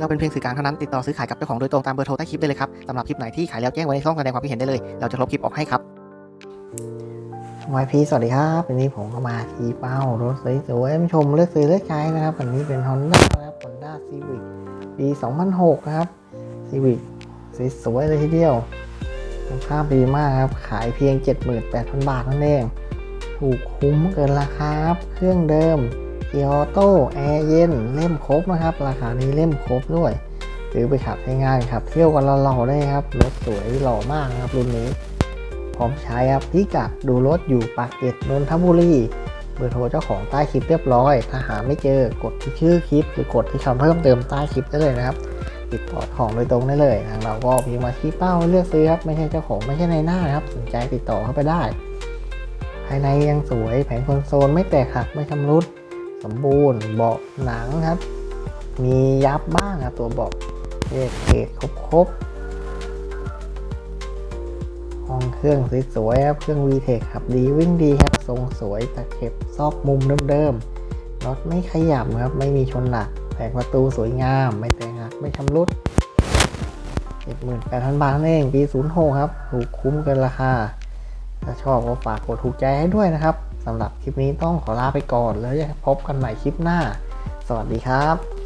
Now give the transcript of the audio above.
เราเป็นเพียงสื่อกลางเท่านั้นติดต่อซื้อขายกับเจ้าของโดยตรงตามเบอร์โทรใต้คลิปได้เลยครับสำหรับคลิปไหนที่ขายแล้วแจ้งไว้ในช่องแสดงความคิดเห็นได้เลย เราจะลบคลิปออกให้ครับวายพีสวัสดีครับวันนี้ผมก็มาที่เป้ารถสวยๆมาชมเลือกซื้อเลือกใช้นะครับวันนี้เป็น Honda นะครับ Honda Civic ปี 2006นะครับ Civic สวยๆเลยทีเดียวคุณภาพดีมากครับ ขายเพียง 78,000 บาทนั่นเอง ถูกคุ้มเกินราคาครับ เครื่องเดิม เกียร์ออโต้แอร์เย็นเล่มครบนะครับ ราคานี้เล่มครบด้วยซื้อไปขับใช้งานขับ เที่ยวกันหล่อๆได้ครับ รถสวยหล่อมากนะครับรุ่นนี้ พร้อมใช้ครับพิกัดดูรถอยู่ปากเกร็ดนนทบุรีเบอร์โทรเจ้าของใต้คลิปเรียบร้อย ถ้าหาไม่เจอกดที่ชื่อคลิป หรือกดที่คำเพิ่มเติมใต้คลิปได้เลยนะครับ ติดต่อของโดยตรงได้เลยทางเราก็พิมพ์มาที่เป้าเลือกซื้อครับไม่ใช่เจ้าของไม่ใช่ในหน้านะครับสนใจติดต่อเข้าไปได้ ภายในยังสวยแผงคอนโซลไม่แตกหักไม่ชำรุด สมบูรณ์เบาะหนังครับ มียับบ้างครับตัวเบาะเลขเกรดครบห้องเครื่องสวยๆครับ เครื่อง VTEC ครับดีวิ่งดีครับ ทรงสวยตะเข็บซอกมุมเดิมๆรถไม่ขยับครับ ไม่มีชนหลักแผงประตูสวยงาม ไม่แตกหักไม่ชำรุด78,000 บาทนั่นเองปี 06 ครับ ถูกคุ้มเกินราคา ถ้าชอบก็ฝากกดถูกใจให้ด้วยนะครับ สำหรับคลิปนี้ต้องขอลาไปก่อนแล้วพบกันใหม่คลิปหน้า สวัสดีครับ